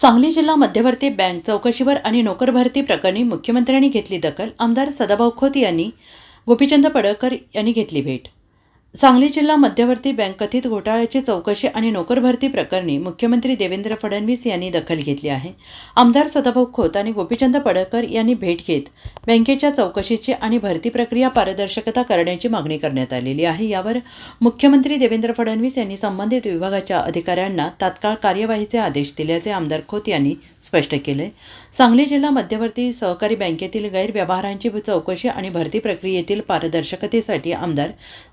सांगली जिल्हा मध्यवर्ती बँक चौकशीवर आणि नोकर भरती प्रकरणी मुख्यमंत्र्यांनी घेतली दखल. आमदार सदाभाऊ खोत यांनी गोपीचंद पडळकर यांनी घेतली भेट. सांगली जिल्हा मध्यवर्ती बँक कथित घोटाळ्याची चौकशी आणि नोकरभरती प्रकरणी मुख्यमंत्री देवेंद्र फडणवीस यांनी दखल घेतली आहे. आमदार सदाभाऊ खोत आणि गोपीचंद पडळकर यांनी भेट घेत बँकेच्या चौकशीची आणि भरती प्रक्रिया पारदर्शकता करण्याची मागणी करण्यात आलेली आहे. यावर मुख्यमंत्री देवेंद्र फडणवीस यांनी संबंधित विभागाच्या अधिकाऱ्यांना तात्काळ कार्यवाहीचे आदेश दिल्याचे आमदार खोत यांनी स्पष्ट केले. सांगली जिल्हा मध्यवर्ती सहकारी बँकेतील गैरव्यवहारांची चौकशी आणि भरती प्रक्रियेतील पारदर्शकतेसाठी आमदार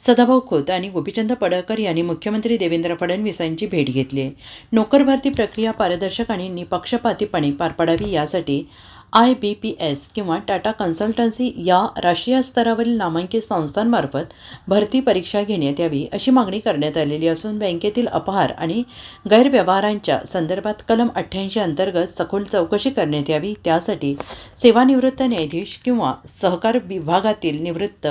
सदाभाऊ खोत आणि गोपीचंद पडळकर यांनी मुख्यमंत्री देवेंद्र फडणवीस यांची भेट घेतली. नोकर भरती प्रक्रिया पारदर्शक आणि निपक्षपातीपणे पार पाडावी यासाठी आय बी पी एस किंवा टाटा कन्सल्टन्सी या राष्ट्रीय स्तरावरील नामांकित संस्थांमार्फत भरती परीक्षा घेण्यात यावी अशी मागणी करण्यात आलेली असून बँकेतील अपहार आणि गैरव्यवहारांच्या संदर्भात कलम अठ्ठ्याऐंशी अंतर्गत सखोल चौकशी करण्यात यावी. त्यासाठी सेवानिवृत्त न्यायाधीश किंवा सहकार विभागातील निवृत्त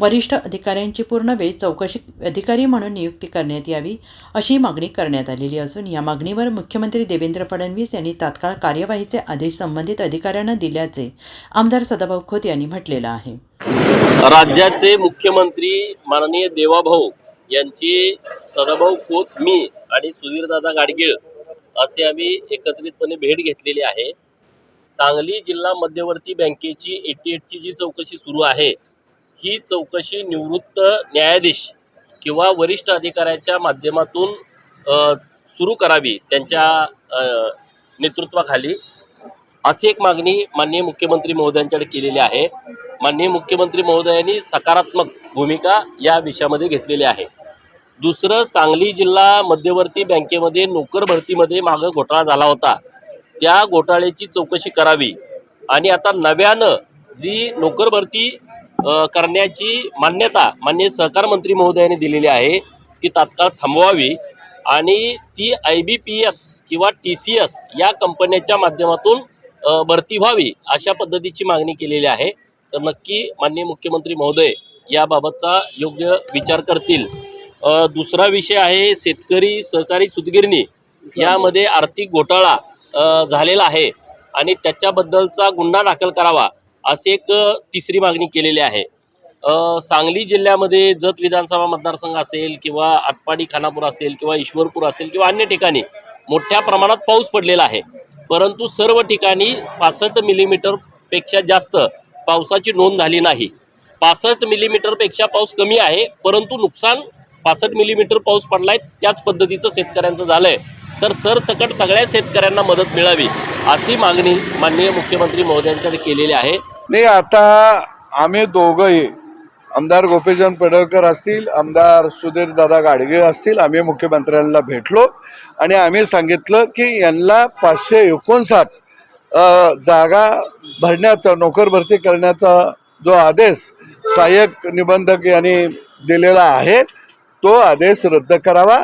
वरिष्ठ अधिकाऱ्यांची पूर्ण वेळ चौकशी अधिकारी म्हणून नियुक्ती करण्यात यावी अशी मागणी करण्यात आलेली असून या मागणीवर मुख्यमंत्री देवेंद्र फडणवीस यांनी तात्काळ कार्यवाहीचे आदेश संबंधित अधिकारी अधिकाऱ्यांना दिल्याचे आमदार सदाभाऊ खोत यांनी म्हटलेलं आहे. राज्याचे मुख्यमंत्री माननीय देवाभाऊ यांची सदाभाऊ खोत मी आणि सुधीरदादा गाडगीळ असे आम्ही एकत्रितपणे भेट घेतलेली आहे. सांगली जिल्हा मध्यवर्ती बँकेची एटी एटची जी चौकशी सुरू आहे ही चौकशी निवृत्त न्यायाधीश किंवा वरिष्ठ अधिकाऱ्याच्या माध्यमातून सुरू करावी त्यांच्या नेतृत्वाखाली. अशी एक मागणी माननीय मुख्यमंत्री महोदयांच्याकडे केलेली आहे. माननीय मुख्यमंत्री महोदयांनी सकारात्मक भूमिका या विषयामध्ये घेतलेली आहे. दुसरं सांगली जिल्हा मध्यवर्ती बँकेमध्ये नोकर भरतीमध्ये मागं घोटाळा झाला होता. त्या घोटाळ्याची चौकशी करावी. आणि आता नव्यानं जी नोकर भरती करण्याची मान्यता माननीय सहकार मंत्री महोदयांनी दिलेली आहे ती तात्काळ थांबवावी. आणि ती आय बी पी एस किंवा टी सी एस या कंपन्याच्या माध्यमातून भरती व्हावी अशा पद्धतीची मागणी केलेली आहे. तर नक्की माननीय मुख्यमंत्री महोदय याबाबतचा योग्य विचार करतील. दुसरा विषय आहे शेतकरी सहकारी सुतगिरणी यामध्ये आर्थिक घोटाळा झालेला आहे आणि त्याच्याबद्दलचा गुन्हा दाखल करावा असे एक तिसरी मागणी केलेली आहे. सांगली जिल्ह्यामध्ये जत विधानसभा मतदारसंघ असेल किंवा आटपाडी खानापूर असेल किंवा ईश्वरपूर असेल किंवा अन्य ठिकाणी मोठ्या प्रमाणात पाऊस पडलेला आहे. परंतु सर्व ठिकाणी पासष्ट मिलीमीटरपेक्षा जास्त पावसाची नोंद झाली नाही. पासष्ट मिलीमीटरपेक्षा पाऊस कमी आहे परंतु नुकसान पासष्ट मिलीमीटर पाऊस पडलाय त्याच पद्धतीचं शेतकऱ्यांचं झालंय. तर सरसकट सगळ्या शेतकऱ्यांना मदत मिळावी अशी मागणी माननीय मुख्यमंत्री महोदयांच्याकडे केलेली आहे. नाही आता आम्ही दोघंही आमदार गोपीचंद पडळकर असतील आमदार सुधीर दादा गाडगीळ असतील आम्ही मुख्यमंत्र्यांना भेटलो आणि आम्ही सांगितलं की यांना पाचशे एकोणसाठ जागा भरण्याचा नोकर भरती करण्याचा जो आदेश सहाय्यक निबंधक यांनी दिलेला आहे तो आदेश रद्द करावा.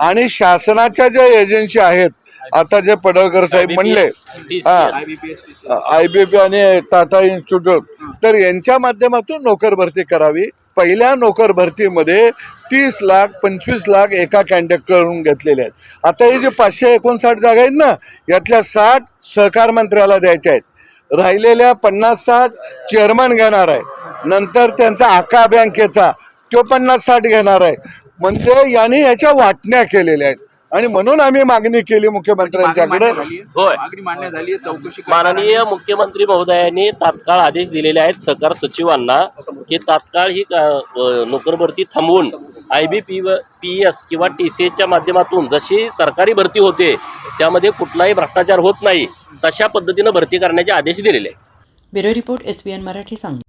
आणि शासनाच्या ज्या एजन्सी आहेत आता जे पडळकर साहेब म्हणले हा आय बी पी आणि टाटा इन्स्टिट्यूट तर यांच्या माध्यमातून नोकर भरती करावी. पहिल्या नोकर भरतीमध्ये तीस लाख पंचवीस लाख एका कॅन्डक्टरकडून घेतलेले आहेत. आता हे जे पाचशे एकोणसाठ जागा आहेत ना यातल्या साठ सहकार मंत्र्याला द्यायच्या आहेत. राहिलेल्या पन्नास साठ चेअरमन घेणार आहे. नंतर त्यांचा आका बँकेचा तो पन्नास साठ घेणार आहे. म्हणजे यांनी याच्या वाटण्या केलेल्या आहेत. आणि म्हणून आम्ही मागणी केली मुख्यमंत्र्यांच्याकडे होय. मागणी मान्य झाली चौकशी माननीय मुख्यमंत्री महोदयांनी तात्काळ आदेश दिलेले आहेत सहकार सचिवांना की तात्काळ ही नोकर भरती थांबवून I B P P S किंवा टी सी एसच्या माध्यमातून जशी सरकारी भरती होते त्यामध्ये कुठलाही भ्रष्टाचार होत नाही तशा पद्धतीनं भरती करण्याचे आदेश दिलेले आहेत. Bureau report S B N Marathi Sangli.